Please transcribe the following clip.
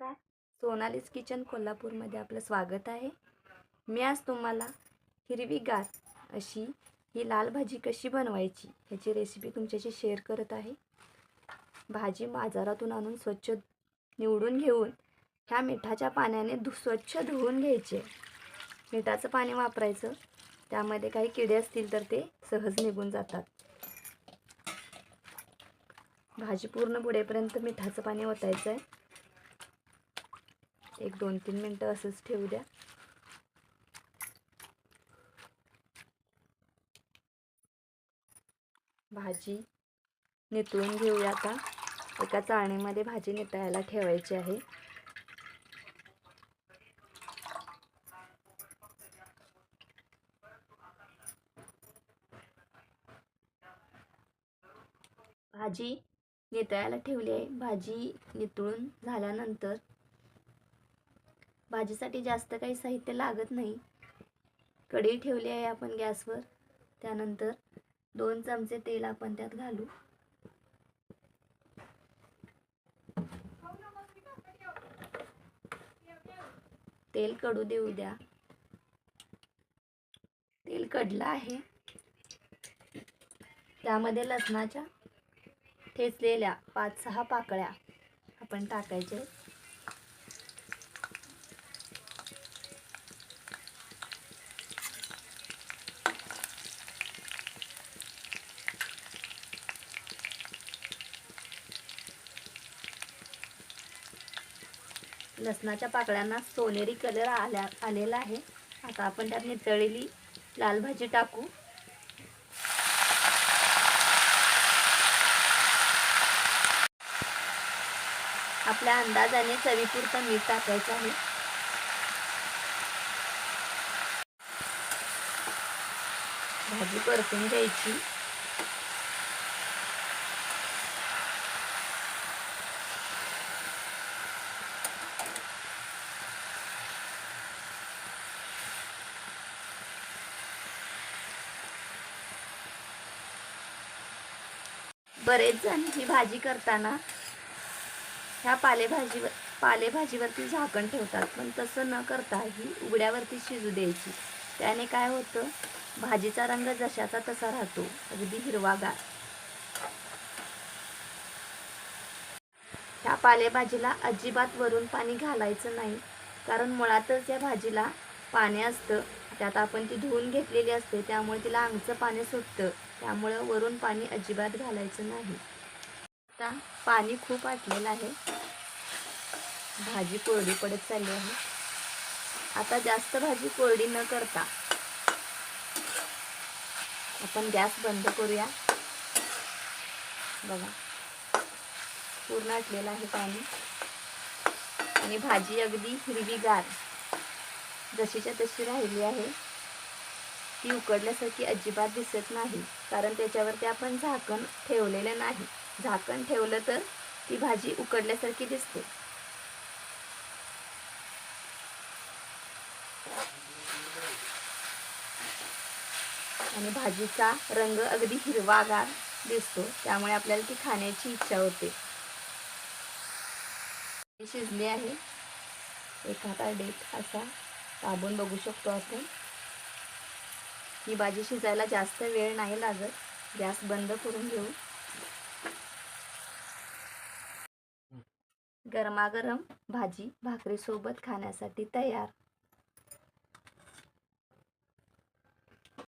नमस्कार. सोनालीस किचन कोल्हापूरमध्ये आपलं स्वागत आहे. मी आज तुम्हाला हिरवीगार अशी ही लाल भाजी कशी बनवायची ह्याची रेसिपी तुमच्याशी शेअर करत आहे. भाजी बाजारातून आणून स्वच्छ निवडून घेऊन ह्या मिठाच्या पाण्याने धु स्वच्छ धुवून घ्यायचे. मिठाचं पाणी वापरायचं. त्यामध्ये काही किडे असतील तर ते सहज निघून जातात. भाजी पूर्ण बुडेपर्यंत मिठाचं पाणी ओतायचं आहे एक दोन तीन मिनटं असंच ठेवू द्या. भाजी नितळून घेऊया आता. एका चाळणीमध्ये भाजी नितळायला ठेवायची आहे. भाजी नितळायला ठेवली आहे. भाजी नितळून झाल्यानंतर भाजीसाठी जास्त काही साहित्य लागत नाही. कढई ठेवली आहे आपण गॅसवर. त्यानंतर दोन चमचे तेल आपण त्यात घालू. तेल कडू देऊ द्या. तेल कडलं आहे. त्यामध्ये लसणाच्या ठेचलेल्या पाच सहा पाकळ्या आपण टाकायचे लसणाच्या पाकळ्यांना सोनेरी कलर आल्या आलेला आहे. आता आपण त्यात नितळलेली लाल भाजी टाकू. आपल्या अंदाजाने चवीपुरतं मीठ टाकायचं आहे. भाजी परतून घ्यायची. बरेच जण ही भाजी करताना ह्या पालेभाजीवर पालेभाजीवरती झाकण ठेवतात पण तसं न करता ही उघड्यावरती शिजू द्यायची. त्याने काय होतं? भाजीचा रंग जशाचा तसा राहतो. अगदी हिरवागार. ह्या पालेभाजीला अजिबात वरून पाणी घालायचं नाही कारण मुळातच या भाजीला पाणी असतं. त्यात आपण ती धुवून घेतलेली असते त्यामुळे तिला आंगचं पाणी सुटतं. त्यामुळं वरून पाणी अजिबात घालायचं नाही. आता पाणी खूप आटलेलं आहे. भाजी कोरडी पडत चालली आहे. आता जास्त भाजी कोरडी न करता आपण गॅस बंद करूया. बघा. पूर्ण आटलेलं आहे पाणी. आणि भाजी अगदी हिरवीगार. जशीच्या तशी राहिली आहे. ती उकडल्यासारखी अजिबात दिसत नाही कारण त्याच्यावरती आपण झाकण ठेवलेलं नाही. झाकण ठेवलं तर ती भाजी उकडल्यासारखी दिसते. आणि भाजीचा रंग अगदी हिरवागार दिसतो त्यामुळे आपल्याला ती खाण्याची इच्छा होते. शिजली आहे. एक हाता डेट असा दाबून बघू शकतो आपण. ही भाजी शिजायला जास्त वेळ नाही लागत. गॅस बंद करून घेऊ. गरमागरम भाजी भाकरीसोबत खाण्यासाठी तयार.